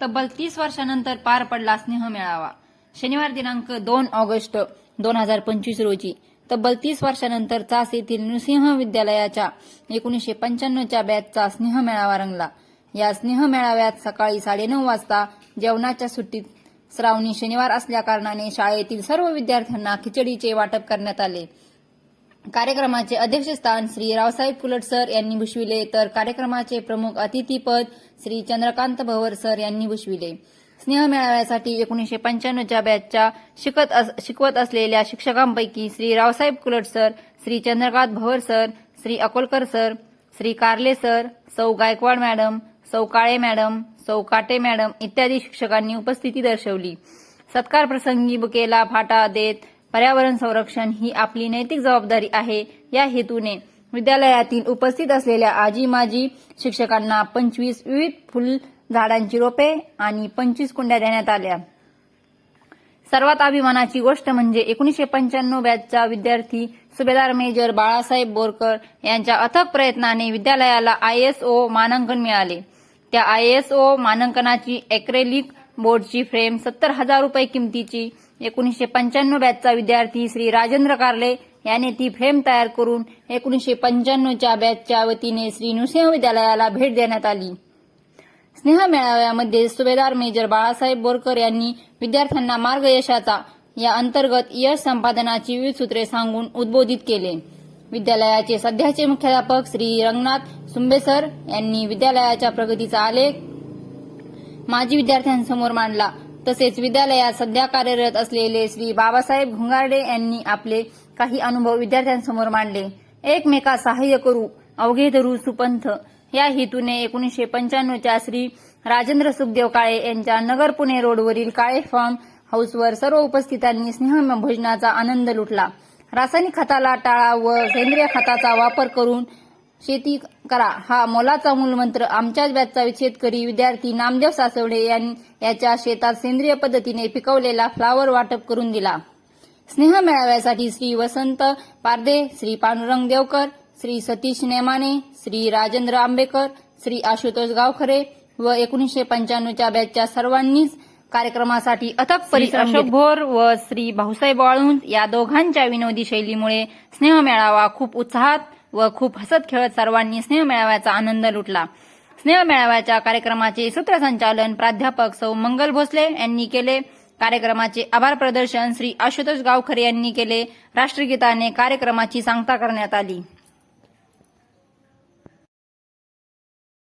तब्बल तीस वर्षानंतर पार पडला स्नेह मेळावा. शनिवार दिनांक दोन ऑगस्ट दोन हजार पंचवीस रोजी. तब्बल तीस वर्षानंतर चास येथील नृसिंह विद्यालयाच्या एकोणीसशे पंच्याण्णवच्या बॅचचा स्नेह मेळावा रंगला. या स्नेह मेळाव्यात सकाळी साडेनऊ वाजता जेवणाच्या सुट्टीत श्रावणी शनिवार असल्याकारणाने शाळेतील सर्व विद्यार्थ्यांना खिचडीचे वाटप करण्यात आले. कार्यक्रमाचे अध्यक्षस्थान श्री रावसाहेब कुलट सर यांनी भूषविले तर कार्यक्रमाचे प्रमुख अतिथीपद श्री चंद्रकांत भवर सर यांनी भूषविले. स्नेह मेळाव्यासाठी एकोणीसशे पंच्याण्णवच्या बॅचच्या शिकत अस- शिकवत असलेल्या शिक्षकांपैकी Shri Raosaheb Kulat sir Shri Chandrakant Bhavar sir Shri Akolkar sir Shri Karle sir Sau Gaikwad madam सौ काळे मॅडम सौ काटे मॅडम इत्यादी शिक्षकांनी उपस्थिती दर्शवली. सत्कार प्रसंगी बुकेला फाटा देत पर्यावरण संरक्षण ही आपली नैतिक जबाबदारी आहे. या हेतूने विद्यालयातील उपस्थित असलेल्या आजी माजी शिक्षकांना पंचवीस विविध फुल झाडांची रोपे आणि पंचवीस कुंड्या देण्यात आल्या. सर्वात अभिमानाची गोष्ट म्हणजे एकोणीसशे पंच्याण्णव बॅचचा विद्यार्थी सुभेदार मेजर बाळासाहेब बोरकर यांच्या अथक प्रयत्नाने विद्यालयाला आयएसओ मानांकन मिळाले. त्या आयएसओ मानांकनाची एक्रेलिक बोर्डची फ्रेम सत्तर हजार रुपये किमतीची एकोणीसशे पंच्याण्णव बॅचचा विद्यार्थी श्री राजेंद्र कारले याने ती फ्रेम तयार करून एकोणीसशे पंच्याण्णवच्या बॅचच्या वतीने श्री नृसिंह विद्यालयाला भेट देण्यात आली. स्नेह मेळाव्यामध्ये सुभेदार मेजर बाळासाहेब बोरकर यांनी विद्यार्थ्यांना मार्गयशाचा या अंतर्गत यश संपादनाची विविध सूत्रे सांगून उद्बोधित केले. विद्यालयाचे सध्याचे मुख्याध्यापक श्री रंगनाथ सुंबेसर यांनी विद्यालयाच्या प्रगतीचा आलेख माजी विद्यार्थ्यांसमोर मांडला. तसेच विद्यालयात सध्या कार्यरत असलेले श्री बाबासाहेब घुंगारडे यांनी आपले काही अनुभव विद्यार्थ्यांसमोर मांडले. एकमेका सहाय्य करू अवघे धरू सुपंथ. या हेतूने एकोणीसशे पंच्याण्णवच्या श्री राजेंद्र सुखदेव काळे यांच्या नगर पुणे रोडवरील काळे फार्म हाऊसवर सर्व उपस्थितांनी स्नेह भोजनाचा आनंद लुटला. रासायनिक खताला टाळा व सेंद्रिय खताचा वापर करून शेती करा. हा मोलाचा मूलमंत्र आमच्याच बॅचचा शेतकरी विद्यार्थी नामदेव सासवडे यांनी याच्या शेतात सेंद्रिय पद्धतीने पिकवलेला फ्लावर वाटप करून दिला. स्नेह मेळाव्यासाठी श्री वसंत पारदे श्री पांडुरंग देवकर श्री सतीश नेमाने श्री राजेंद्र आंबेकर श्री आशुतोष गावखरे व एकोणीसशे पंच्याण्णवच्या बॅचच्या सर्वांनीच कार्यक्रमासाठी अथक परिश्रम भोर व श्री भाऊसाहेब वाळुंज या दोघांच्या विनोदी शैलीमुळे स्नेह मेळावा खूप उत्साहात व खूप हसत खेळत सर्वांनी स्नेह मेळाव्याचा आनंद लुटला. स्नेह मेळाव्याच्या कार्यक्रमाचे सूत्रसंचालन प्राध्यापक सौ मंगल भोसले यांनी केले. कार्यक्रमाचे आभार प्रदर्शन श्री आशुतोष गावखरे यांनी केले. राष्ट्रगीताने कार्यक्रमाची सांगता करण्यात आली.